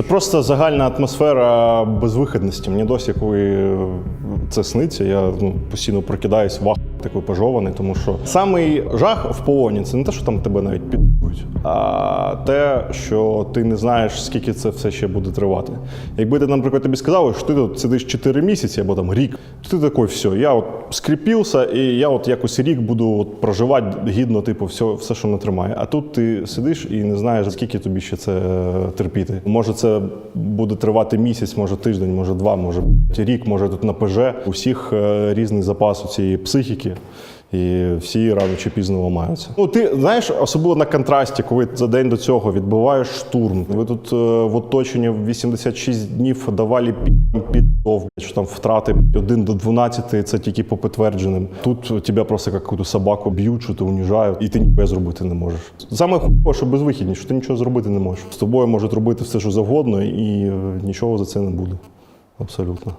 Це просто загальна атмосфера безвихідності. Мені досі, коли це сниться, я ну, постійно прокидаюсь вах такий пожований, тому що самий жах в полоні це не те, що там тебе навіть підуть, а те, що ти не знаєш, скільки це все ще буде тривати. Якби ти, наприклад, тобі сказали, що ти тут сидиш 4 місяці або там рік, то ти такий, все, я от скріпився, і я от якось рік буду от проживати гідно, типу, все, все, що не тримає. А тут ти сидиш і не знаєш, скільки тобі ще це е, терпіти. Може, це буде тривати місяць, може тиждень, може два, може рік, може тут на ПЖ. У всіх е, різний запас у цієї психіки. І всі рано чи пізно ламаються. Ну ти знаєш, особливо на контрасті, коли за день до цього відбиваєш штурм. Ви тут е, в оточенні в 86 днів давали підов, що там втрати 1 до 12, це тільки по підтвердженим. Тут тебе просто як якусь собаку б'ють, що ти уніжають, і ти ніби зробити не можеш. Саме хуйово, що безвихідність, що ти нічого зробити не можеш. З тобою можуть робити все, що завгодно, і е, нічого за це не буде. Абсолютно.